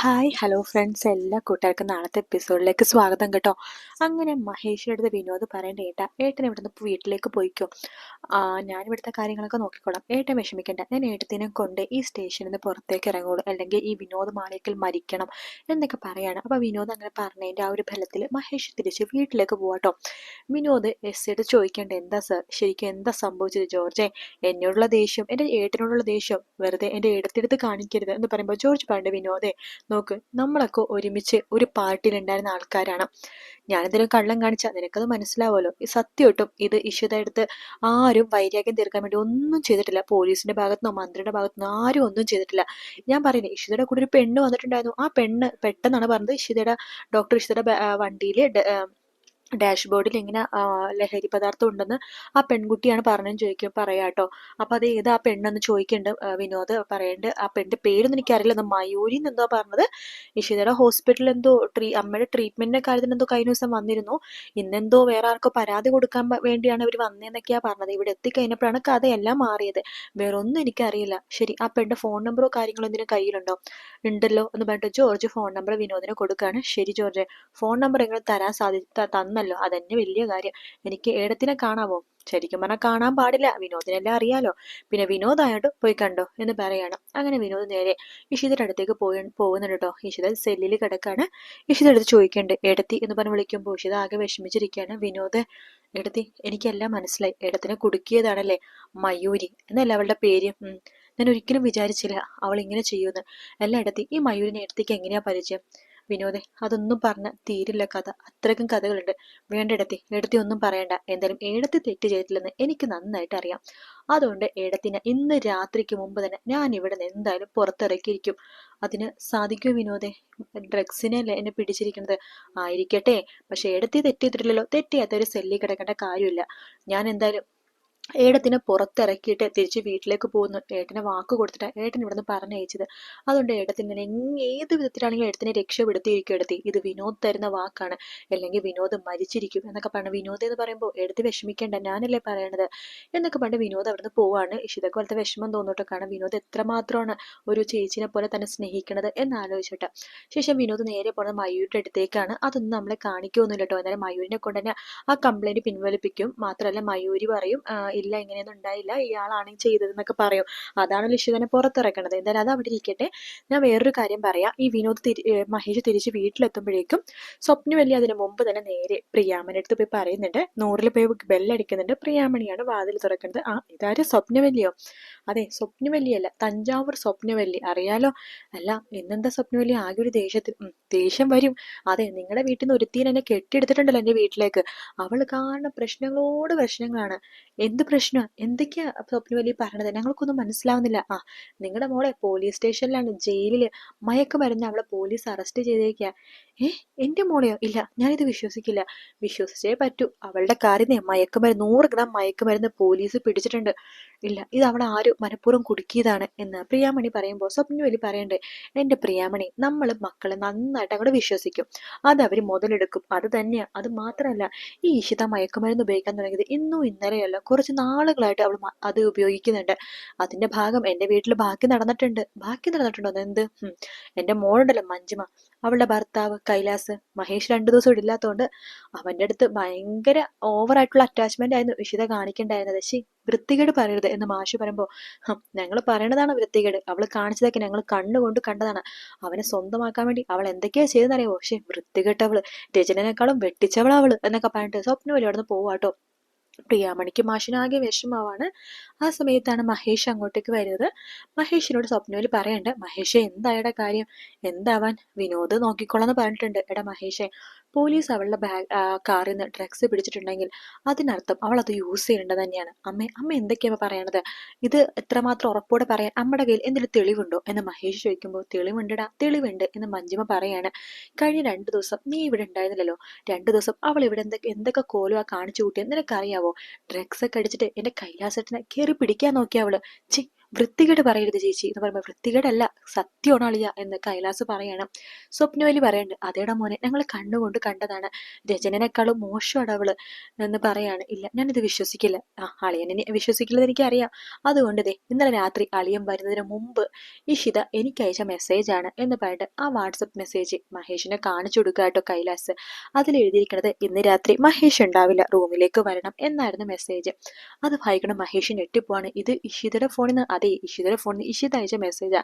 Hi hello friends എല്ലാ കൂട്ടുകാർക്കും നാളത്തെ എപ്പിസോഡിലേക്ക് സ്വാഗതം കേട്ടോ. അങ്ങനെ മഹേഷിന്റെ അടുത്ത് വിനോദ് പറയേണ്ട ഏട്ടാ ഏട്ടൻ ഇവിടുന്ന് വീട്ടിലേക്ക് പോയിക്കോ? ഞാൻ ഇവിടുത്തെ കാര്യങ്ങളൊക്കെ നോക്കിക്കോളാം. ഏട്ടൻ വിഷമിക്കേണ്ട. ഞാൻ ഏട്ടത്തിനെ കൊണ്ട് ഈ സ്റ്റേഷനിൽ നിന്ന് പുറത്തേക്ക് ഇറങ്ങുള്ളൂ. അല്ലെങ്കിൽ ഈ വിനോദ് മാളികയിൽ മരിക്കണം എന്നൊക്കെ പറയാണ്. അപ്പോൾ വിനോദ് അങ്ങനെ പറഞ്ഞതിന്റെ ആ ഒരു ഫലത്തിൽ മഹേഷ് തിരിച്ച് വീട്ടിലേക്ക് പോവാട്ടോ വിനോദ് എസ് എടുത്ത് ചോദിക്കേണ്ട. എന്താ സർ ശരിക്കും എന്താ സംഭവിച്ചത് ജോർജെ? എന്നോടുള്ള ദേഷ്യം എന്റെ ഏട്ടനോടുള്ള ദേഷ്യം. വെറുതെ എന്റെ ഏടത്തെടുത്ത് കാണിക്കരുത് എന്ന് പറയുമ്പോൾ ജോർജ് പറയേണ്ട വിനോദേ നോക്ക് നമ്മളൊക്കെ ഒരുമിച്ച് ഒരു പാർട്ടിയിലുണ്ടായിരുന്ന ആൾക്കാരാണ്. ഞാനെന്തെങ്കിലും കള്ളം കാണിച്ചാൽ നിനക്കത് മനസ്സിലാവുമല്ലോ. ഈ സത്യമായിട്ടും ഇത് ഇഷ്യൂ എടുത്ത് ആരും വൈരാഗ്യം തീർക്കാൻ വേണ്ടി ഒന്നും ചെയ്തിട്ടില്ല. പോലീസിന്റെ ഭാഗത്തുനിന്നോ മന്ത്രിയുടെ ഭാഗത്തുനിന്നോ ആരും ഒന്നും ചെയ്തിട്ടില്ല. ഞാൻ പറയുന്നത് ഇഷിതയുടെ കൂടെ ഒരു പെണ്ണ് വന്നിട്ടുണ്ടായിരുന്നു. ആ പെണ്ണ് പെട്ടെന്നാണ് പറഞ്ഞത് ഇഷിതയുടെ ഡോക്ടർ ഇഷിതയുടെ വണ്ടിയിൽ ഡാഷ്ബോർഡിൽ ഇങ്ങനെ ലഹരി പദാർത്ഥം ഉണ്ടെന്ന് ആ പെൺകുട്ടിയാണ് പറഞ്ഞെന്ന് ചോദിക്കും കേട്ടോ അപ്പൊ അത് ഏത് ആ പെണ്ണെന്ന് ചോദിക്കുന്നുണ്ട് വിനോദ് പറയേണ്ട. ആ പെണ്ണിന്റെ പേരൊന്നും എനിക്കറിയില്ല. എന്ന് മയൂരി എന്തോ പറഞ്ഞത്. ഇഷിതയുടെ ഹോസ്പിറ്റലിൽ എന്തോ ട്രീ അമ്മയുടെ ട്രീറ്റ്മെന്റിന്റെ കാര്യത്തിന് എന്തോ കഴിഞ്ഞ ദിവസം വന്നിരുന്നു. ഇന്നെന്തോ വേറെ ആർക്കോ പരാതി കൊടുക്കാൻ വേണ്ടിയാണ് ഇവർ വന്നതെന്നൊക്കെയാ പറഞ്ഞത്. ഇവിടെ എത്തിക്കഴിഞ്ഞപ്പോഴാണ് കഥയെല്ലാം മാറിയത്. വേറെ ഒന്നും എനിക്കറിയില്ല. ശരി ആ പെണ്ണിന്റെ ഫോൺ നമ്പറോ കാര്യങ്ങളോ എന്തിനും കയ്യിലുണ്ടോ? ഉണ്ടല്ലോ എന്ന് പറഞ്ഞിട്ട് ജോർജ് ഫോൺ നമ്പർ വിനോദിനെ കൊടുക്കാണ്. ശരി ജോർജ് ഫോൺ നമ്പർ എങ്ങനെ തരാൻ സാധി തന്ന വന്നല്ലോ അതന്നെ വലിയ കാര്യം. എനിക്ക് ഏടത്തിനെ കാണാമോ ശരിക്കും പറഞ്ഞാൽ കാണാൻ പാടില്ല. വിനോദിനെല്ലാം അറിയാലോ. പിന്നെ വിനോദായിട്ട് പോയി കണ്ടോ എന്ന് പറയണം. അങ്ങനെ വിനോദ് നേരെ ഇഷിതയുടെ അടുത്തേക്ക് പോയി പോകുന്നുണ്ട് കേട്ടോ ഇഷിത സെല്ലിൽ കിടക്കാണ്. ഇഷിത അടുത്ത് ചോദിക്കേണ്ടത് ഏടത്തി എന്ന് പറഞ്ഞ് വിളിക്കുമ്പോൾ ഇഷിത ആകെ വിഷമിച്ചിരിക്കുകയാണ് വിനോദ് ഏടത്തി എനിക്കെല്ലാം മനസ്സിലായി. ഏടത്തിനെ കുടുക്കിയതാണല്ലേ? മയൂരി എന്നല്ല അവളുടെ പേര്. ഞാൻ ഒരിക്കലും വിചാരിച്ചില്ല അവൾ ഇങ്ങനെ ചെയ്യുമെന്ന്. എല്ലാ ഇടത്തി ഈ മയൂരിനെ എടുത്തേക്ക് എങ്ങനെയാ പരിചയം? വിനോദേ അതൊന്നും പറഞ്ഞ തീരില്ല കഥ. അത്രയ്ക്കും കഥകളുണ്ട്. വേണ്ട ഇടത്തി എടുത്തി ഒന്നും പറയണ്ട. എന്തായാലും ഏടത്തി തെറ്റ് ചെയ്തിട്ടില്ലെന്ന് എനിക്ക് നന്നായിട്ട് അറിയാം. അതുകൊണ്ട് ഏടത്തിന് ഇന്ന് രാത്രിക്ക് മുമ്പ് തന്നെ ഞാൻ ഇവിടെ നിന്ന് എന്തായാലും പുറത്തിറക്കിയിരിക്കും. അതിന് സാധിക്കുമോ വിനോദേ? ഡ്രഗ്സിനല്ലേ എന്നെ പിടിച്ചിരിക്കുന്നത്? ആയിരിക്കട്ടെ. പക്ഷെ ഏടത്തി തെറ്റ് ചെയ്തിട്ടില്ലല്ലോ. തെറ്റിയാത്തൊരു സെല്ലി കിടക്കേണ്ട കാര്യമില്ല. ഞാൻ എന്തായാലും ഏടത്തിനെ പുറത്തിറക്കിയിട്ട് തിരിച്ച് വീട്ടിലേക്ക് പോകുന്നു. ഏട്ടനെ വാക്ക് കൊടുത്തിട്ട് ഏട്ടൻ ഇവിടുന്ന് പറഞ്ഞയച്ചത്. അതുകൊണ്ട് ഏടത്തിന് ഏത് വിധത്തിലാണെങ്കിലും ഏട്ടനെ രക്ഷപ്പെടുത്തിയിരിക്കും എടുത്തി ഇത് വിനോദ് തരുന്ന വാക്കാണ്. അല്ലെങ്കിൽ വിനോദ് മരിച്ചിരിക്കും എന്നൊക്കെ പറഞ്ഞു വിനോദ് എന്ന് പറയുമ്പോൾ എടുത്ത് വിഷമിക്കേണ്ട ഞാനല്ലേ പറയണത് എന്നൊക്കെ പറഞ്ഞ് വിനോദ് അവിടുന്ന് പോവാണ്. ഇഷിതൊക്കെ പോലത്തെ വിഷമം തോന്നിട്ട് കാരണം വിനോദ് എത്രമാത്രമാണ് ഒരു ചേച്ചിനെ പോലെ തന്നെ സ്നേഹിക്കണത് എന്നാലോചിച്ചിട്ട് ശേഷം വിനോദ് നേരെ പോണത് മയൂരിന്റെ അടുത്തേക്കാണ്. അതൊന്നും നമ്മളെ കാണിക്കുമൊന്നുമില്ല കേട്ടോ. എന്നാലും മയൂരിനെ കൊണ്ട് തന്നെ ആ കംപ്ലൈന്റ് പിൻവലിപ്പിക്കും. മാത്രമല്ല മയൂരി പറയും ഇല്ല ഇങ്ങനെയൊന്നും ഉണ്ടായില്ല. ഇയാളാണ് ചെയ്തതെന്നൊക്കെ പറയും. അതാണ് ലിഷിതനെ പുറത്തിറക്കണത്. എന്തായാലും അത് അവിടെ ഇരിക്കട്ടെ. ഞാൻ വേറൊരു കാര്യം പറയാം. ഈ വിനോദ് തിരി മഹേഷ് തിരിച്ച് വീട്ടിലെത്തുമ്പോഴേക്കും സ്വപ്നവല്ലി അതിന് മുമ്പ് തന്നെ നേരെ പ്രിയാമണി അടുത്ത് പോയി പറയുന്നുണ്ട്. നൂറിൽ പോയി ബെല്ലടിക്കുന്നുണ്ട്. പ്രിയാമണിയാണ് വാതിൽ തുറക്കുന്നത്. ആ ഇതാരും? സ്വപ്നവല്ലിയോ അതെ സ്വപ്നവല്ലിയല്ല തഞ്ചാവൂർ സ്വപ്നവല്ലി അറിയാലോ? അല്ല ഇന്നെന്താ സ്വപ്നവല്ലി ആകെ ഒരു ദേഷ്യത്തിൽ ദേഷ്യം വരും. അതെ നിങ്ങളുടെ വീട്ടിൽ നിന്ന് ഒരുത്തീൻ എന്നെ കെട്ടിയെടുത്തിട്ടുണ്ടല്ലോ എന്റെ വീട്ടിലേക്ക്. അവൾ കാരണം പ്രശ്നങ്ങളോട് പ്രശ്നങ്ങളാണ്. എന്ത് പ്രശ്നം? എന്തൊക്കെയാ സ്വപ്നവലി പറഞ്ഞത് ഞങ്ങൾക്കൊന്നും മനസ്സിലാവുന്നില്ല. ആ നിങ്ങളുടെ മോളെ പോലീസ് സ്റ്റേഷനിലാണ് ജയിലിൽ മയക്കുമരുന്ന് അവളെ പോലീസ് അറസ്റ്റ് ചെയ്തേക്കുക ഏ എന്റെ മോളെയോ? ഇല്ല ഞാനിത് വിശ്വസിക്കില്ല. വിശ്വസിച്ചേ പറ്റൂ. അവളുടെ കാര്യം മയക്കുമരുന്ന് നൂറ് ഗ്രാം മയക്കുമരുന്ന് പോലീസ് പിടിച്ചിട്ടുണ്ട്. ഇല്ല ഇത് അവൾ ആരും മനഃപൂർവം കുടുക്കിയതാണ് എന്ന് പ്രിയാമണി പറയുമ്പോൾ സ്വപ്നവലി പറയണ്ടേ എന്റെ പ്രിയാമണി നമ്മൾ മക്കളെ നന്നായിട്ട് അങ്ങോട്ട് വിശ്വസിക്കും. അത് അവർ മുതലെടുക്കും. അത് തന്നെയാ. അത് മാത്രമല്ല ഈ ഇഷിത മയക്കുമരുന്ന് ഉപയോഗിക്കാൻ തുടങ്ങിയത് ഇന്നും ഇന്നലെയല്ല. കുറച്ച് നാളുകളായിട്ട് അവൾ അത് ഉപയോഗിക്കുന്നുണ്ട്. അതിന്റെ ഭാഗം എന്റെ വീട്ടിൽ ബാക്കി നടന്നിട്ടുണ്ട്. ബാക്കി നടന്നിട്ടുണ്ടോ? എന്ത് എന്റെ മോളുണ്ടല്ലോ മഞ്ജുമ. അവളുടെ ഭർത്താവ് കൈലാസ് മഹേഷ് രണ്ടു ദിവസം ഇടില്ലാത്തതുകൊണ്ട് അവന്റെ അടുത്ത് ഭയങ്കര ഓവറായിട്ടുള്ള അറ്റാച്ച്മെന്റ് ആയിരുന്നു. ഇഷിത കാണിക്കണ്ടായിരുന്നത്. ശി വൃത്തികേട് പറയരുത് എന്ന് മാഷി പറയുമ്പോൾ ഞങ്ങൾ പറയണതാണ് വൃത്തികേട്. അവൾ കാണിച്ചതൊക്കെ ഞങ്ങൾ കണ്ണുകൊണ്ട് കണ്ടതാണ്. അവനെ സ്വന്തമാക്കാൻ വേണ്ടി അവൾ എന്തൊക്കെയാ ചെയ്തെന്നറിയാവോ പക്ഷെ വൃത്തികെട്ടവൾ രചനനേക്കാളും വെട്ടിച്ചവളവൾ എന്നൊക്കെ പറഞ്ഞിട്ട് സ്വപ്നം വലിയ അവിടെ നിന്ന് പോവാട്ടോ. പ്രിയാമണിക്ക് മാഷിനാകെ വിഷമാവാണ് ആ സമയത്താണ് മഹേഷ് അങ്ങോട്ടേക്ക് വരുന്നത്. മഹേഷിനോട് സ്വപ്നയിൽ പറയണ്ട് മഹേഷെ എന്തായടാ കാര്യം? എന്താവാൻ? വിനോദ് നോക്കിക്കോളാന്ന് പറഞ്ഞിട്ടുണ്ട്. എടാ മഹേഷെ പോലീസ് അവളുടെ ബാഗ് കാറിൽ നിന്ന് ഡ്രഗ്സ് പിടിച്ചിട്ടുണ്ടെങ്കിൽ അതിനർത്ഥം അവൾ അത് യൂസ് ചെയ്യേണ്ടത് തന്നെയാണ്. അമ്മ അമ്മ എന്തൊക്കെയാണ് പറയണത്? ഇത് എത്രമാത്രം ഉറപ്പോടെ പറയാൻ അമ്മയുടെ കയ്യിൽ എന്തെങ്കിലും തെളിവുണ്ടോ? എന്ന് മഹേഷ് ചോദിക്കുമ്പോൾ തെളിവുണ്ടടാ തെളിവുണ്ട് എന്ന് മഞ്ജിമ പറയാണ്. കഴിഞ്ഞ രണ്ടു ദിവസം നീ ഇവിടെ ഉണ്ടായിരുന്നില്ലല്ലോ? രണ്ടു ദിവസം അവൾ ഇവിടെ എന്തൊക്കെ എന്തൊക്കെ കോലുവാ കാണിച്ചു കൂട്ടിയെന്ന് നിനക്കറിയാവോ? ഡ്രഗ്സ് ഒക്കെ അടിച്ചിട്ട് എന്റെ കൈലാസത്തിനെ കയറി പിടിക്കാൻ നോക്കിയ അവൾ. ചി വൃത്തികേട് പറയരുത് ചേച്ചി എന്ന് പറയുമ്പോൾ വൃത്തികേടല്ല സത്യമാണ് അളിയ എന്ന് കൈലാസ് പറയണം. സ്വപ്നവലി പറയുന്നുണ്ട് അതേടാ മോനെ ഞങ്ങൾ കണ്ണുകൊണ്ട് കണ്ടതാണ്. രചനനേക്കാളും മോശമാണ് അവൾ എന്ന് പറയാണ്. ഇല്ല ഞാനിത് വിശ്വസിക്കില്ല. ആ അളിയനെ വിശ്വസിക്കില്ലെന്ന് എനിക്കറിയാം. അതുകൊണ്ട് ദേ ഇന്നലെ രാത്രി അളിയൻ വരുന്നതിന് മുമ്പ് ഇഷിത എനിക്ക് അയച്ച ആണ് എന്ന് പറഞ്ഞിട്ട് ആ വാട്സപ്പ് മെസ്സേജ് മഹേഷിനെ കാണിച്ചു കൊടുക്കുക കേട്ടോ കൈലാസ്. അതിൽ എഴുതിയിരിക്കുന്നത് ഇന്ന് രാത്രി മഹേഷ് ഉണ്ടാവില്ല റൂമിലേക്ക് വരണം എന്നായിരുന്നു മെസ്സേജ് അത് വായിക്കണം മഹേഷ് ഞെട്ടിപ്പോവാണ്. ഇത് ഇഷിതയുടെ ഫോണിൽ നിന്ന് അതെ ഇഷിതയുടെ ഫോണിൽ ഇഷിത അയച്ച മെസ്സേജാ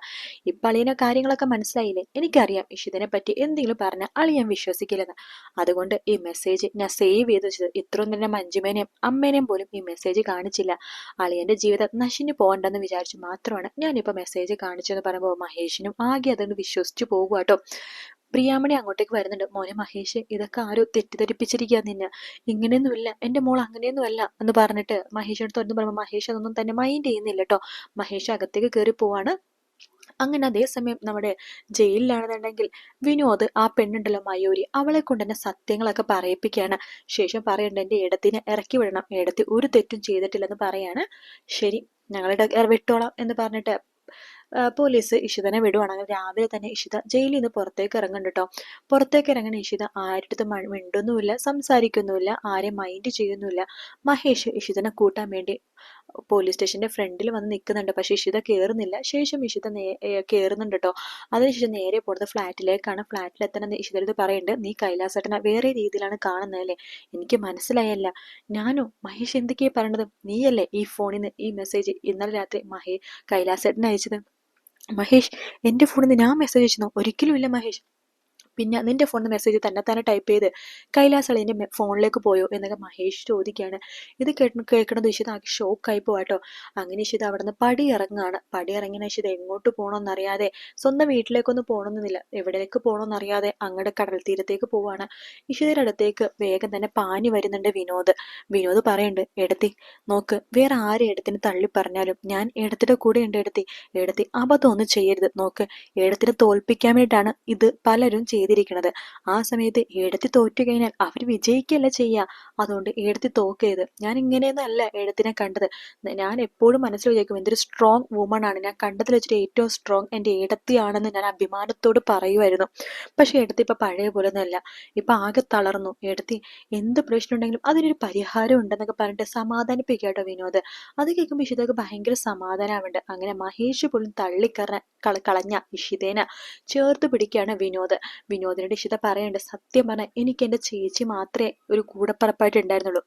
ഇപ്പൊ അളിയനെ കാര്യങ്ങളൊക്കെ മനസ്സിലായില്ലേ? എനിക്കറിയാം ഇഷിതനെ പറ്റി എന്തെങ്കിലും പറഞ്ഞാൽ അളിയൻ വിശ്വസിക്കില്ലെന്ന്. അതുകൊണ്ട് ഈ മെസ്സേജ് ഞാൻ സേവ് ചെയ്ത് വെച്ചത് ഇത്രയും തന്നെ മഞ്ജുമേനെയും അമ്മേനെയും പോലും ഈ മെസ്സേജ് കാണിച്ചില്ല. അളിയന്റെ ജീവിതം നശിഞ്ഞു പോകണ്ടെന്ന് വിചാരിച്ചു മാത്രമാണ് ഞാനിപ്പോ മെസ്സേജ് കാണിച്ചെന്ന് പറയുമ്പോൾ മഹേഷിനും ആകെ അതുകൊണ്ട് വിശ്വസിച്ചു പോകുക കേട്ടോ പ്രിയാമണി അങ്ങോട്ടേക്ക് വരുന്നുണ്ട്. മോനെ മഹേഷ് ഇതൊക്കെ ആരോ തെറ്റിദ്ധരിപ്പിച്ചിരിക്കുക നിന്നെ. ഇങ്ങനെയൊന്നുമില്ല. എന്റെ മോൾ അങ്ങനെയൊന്നുമല്ല എന്ന് പറഞ്ഞിട്ട് മഹേഷിനോട് തുറന്നു പറയുമ്പോൾ മഹേഷ് അതൊന്നും തന്നെ മൈൻഡ് ചെയ്യുന്നില്ല കേട്ടോ മഹേഷ് അകത്തേക്ക് കയറി പോവാണ്. അങ്ങനെ അതേസമയം നമ്മുടെ ജയിലിലാണെന്നുണ്ടെങ്കിൽ വിനോദ് ആ പെണ്ണുണ്ടല്ലോ മയൂരി അവളെ കൊണ്ട് തന്നെ സത്യങ്ങളൊക്കെ പറയിപ്പിക്കുകയാണ്. ശേഷം പറയണ്ട എന്റെ ഇടത്തിനെ ഇറക്കി വിടണം. ഇടത്തി ഒരു തെറ്റും ചെയ്തിട്ടില്ലെന്ന് പറയാണ്. ശരി ഞങ്ങളുടെ വിട്ടോളാം എന്ന് പറഞ്ഞിട്ട് പോലീസ് ഇഷിതനെ വിടുവാണെങ്കിൽ രാവിലെ തന്നെ ഇഷിത ജയിലിൽ നിന്ന് പുറത്തേക്ക് ഇറങ്ങുന്നുണ്ട് കേട്ടോ പുറത്തേക്ക് ഇറങ്ങുന്ന ഇഷിത ആരുടെ മിണ്ടൊന്നുമില്ല സംസാരിക്കുന്നുമില്ല ആരെയും മൈൻഡ് ചെയ്യുന്നുമില്ല. മഹേഷ് ഇഷിതനെ കൂട്ടാൻ വേണ്ടി പോലീസ് സ്റ്റേഷന്റെ ഫ്രണ്ടിൽ വന്ന് നിൽക്കുന്നുണ്ട്. പക്ഷെ ഇഷിത കയറുന്നില്ല ശേഷം ഇഷിത കയറുന്നുണ്ട് കേട്ടോ അതിനുശേഷം നേരെ പോകുന്നത് ഫ്ലാറ്റിലേക്കാണ്. ഫ്ലാറ്റിൽ എത്തണം ഇഷിത പറയുന്നുണ്ട് നീ കൈലാസേട്ടനെ വേറെ രീതിയിലാണ് കാണുന്നത് അല്ലേ? എനിക്ക് മനസ്സിലായല്ല. ഞാനോ മഹേഷ് എന്തൊക്കെയാ പറയണത്? നീയല്ലേ ഈ ഫോണിൽ നിന്ന് ഈ മെസ്സേജ് ഇന്നലെ രാത്രി മഹേ കൈലാസേട്ടൻ അയച്ചത്? മഹേഷ് എന്റെ ഫോണിൽ നിന്ന് ഞാൻ മെസ്സേജ് അയച്ചു ഒരിക്കലും ഇല്ല മഹേഷ്. പിന്നെ നിന്റെ ഫോണിൽ മെസ്സേജ് തന്നെ തന്നെ ടൈപ്പ് ചെയ്ത് കൈലാസ് അളിയന്റെ ഫോണിലേക്ക് പോയോ? എന്നൊക്കെ മഹേഷ് ചോദിക്കുകയാണ് ഇത് കേട്ട് കേൾക്കണത് ഇഷിത ആകെ ഷോക്കായി പോവാട്ടോ അങ്ങനെ ഇഷിത അവിടെ നിന്ന് പടി ഇറങ്ങുകയാണ് പടി ഇറങ്ങിയ ഇഷിത എങ്ങോട്ട് പോകണമെന്നറിയാതെ സ്വന്തം വീട്ടിലേക്കൊന്നും പോകണമെന്നില്ല എവിടേക്ക് പോകണമെന്നറിയാതെ അങ്ങോട്ട് കടൽ തീരത്തേക്ക് പോവാണ്. ഇഷിതയുടെ അടുത്തേക്ക് വേഗം തന്നെ പാഞ്ഞു വരുന്നുണ്ട് വിനോദ്. വിനോദ് പറയുന്നുണ്ട് എടുത്തി നോക്ക് വേറെ ആരെ എടുത്തിന് തള്ളി പറഞ്ഞാലും ഞാൻ എടുത്തിട്ട് കൂടെ ഉണ്ട് എടുത്തി. എടുത്തി അബദ്ധമൊന്നും ചെയ്യരുത്. നോക്ക് എടുത്തിനെ തോൽപ്പിക്കാൻ വേണ്ടിയിട്ടാണ് ഇത് പലരും ചെയ്ത് ചെയ്തിരിക്കുന്നത്. ആ സമയത്ത് എഴുത്തി തോറ്റു കഴിഞ്ഞാൽ അവർ വിജയിക്കല്ല ചെയ്യുക അതുകൊണ്ട് എഴുത്തി തോക്കരുത്. ഞാൻ ഇങ്ങനെയൊന്നല്ല എഴുത്തിനെ കണ്ടത്. ഞാൻ എപ്പോഴും മനസ്സിൽ വിചാരിക്കും എന്തൊരു സ്ട്രോങ് വുമൺ ആണ്. ഞാൻ കണ്ടതിൽ വെച്ചിട്ട് ഏറ്റവും സ്ട്രോങ് എന്റെ എഴുത്തിയാണെന്ന് ഞാൻ അഭിമാനത്തോട് പറയുമായിരുന്നു. പക്ഷെ എഴുത്തി ഇപ്പം പഴയ പോലെ ഒന്നല്ല ഇപ്പം ആകെ തളർന്നു. എഴുത്തി എന്ത് പ്രശ്നം ഉണ്ടെങ്കിലും അതിനൊരു പരിഹാരം ഉണ്ടെന്നൊക്കെ പറഞ്ഞിട്ട് സമാധാനിപ്പിക്കാട്ടോ വിനോദ്. അത് കേൾക്കുമ്പോൾ ഇഷിതക്ക് ഭയങ്കര സമാധാനമുണ്ട്. അങ്ങനെ മഹേഷ് പോലും തള്ളിക്കറ കളഞ്ഞ ഇഷിതേന ചേർത്ത് പിടിക്കുകയാണ് വിനോദ്. വിനോദിനോട് ഇഷിത പറയണ്ട. സത്യം പറഞ്ഞാൽ എനിക്ക് എന്റെ ചേച്ചി മാത്രമേ ഒരു കൂടപ്പറപ്പായിട്ട് ഉണ്ടായിരുന്നുള്ളൂ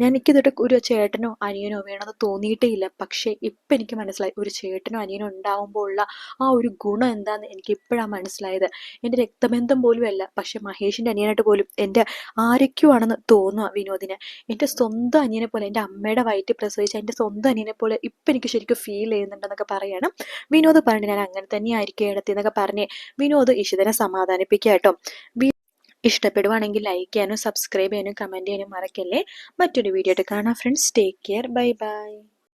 ഞാൻ എനിക്കിതൊട്ട് ഒരു ചേട്ടനോ അനിയനോ വേണമെന്ന് തോന്നിയിട്ടേ ഇല്ല പക്ഷേ ഇപ്പം എനിക്ക് മനസ്സിലായി ഒരു ചേട്ടനോ അനിയനോ ഉണ്ടാവുമ്പോൾ ഉള്ള ആ ഒരു ഗുണം എന്താണെന്ന് എനിക്ക് ഇപ്പോഴാണ് മനസ്സിലായത്. എന്റെ രക്തബന്ധം പോലും അല്ല. പക്ഷെ മഹേഷിന്റെ അനിയനായിട്ട് പോലും എന്റെ ആരൊക്കെയോ ആണെന്ന് തോന്നുക വിനോദിന്. എന്റെ സ്വന്തം അനിയനെ പോലെ എന്റെ അമ്മയുടെ വയറ്റിൽ പ്രസവിച്ച എന്റെ സ്വന്തം അനിയനെ പോലെ ഇപ്പം എനിക്ക് ശരിക്കും ഫീൽ ചെയ്യുന്നുണ്ടെന്നൊക്കെ പറയണം. വിനോദ് പറഞ്ഞു ഞാൻ അങ്ങനെ തന്നെയായിരിക്കും ഇടത്തി എന്നൊക്കെ പറഞ്ഞ് വിനോദ് ഇഷിതനെ സമാധാനിപ്പിക്കും. കേട്ടോ. ഇഷ്ടപ്പെടുവാണെങ്കിൽ ലൈക്ക് ചെയ്യാനും സബ്സ്ക്രൈബ് ചെയ്യാനും കമന്റ് ചെയ്യാനും മറക്കല്ലേ. മറ്റൊരു വീഡിയോ ആയിട്ട് കാണാം friends take care bye bye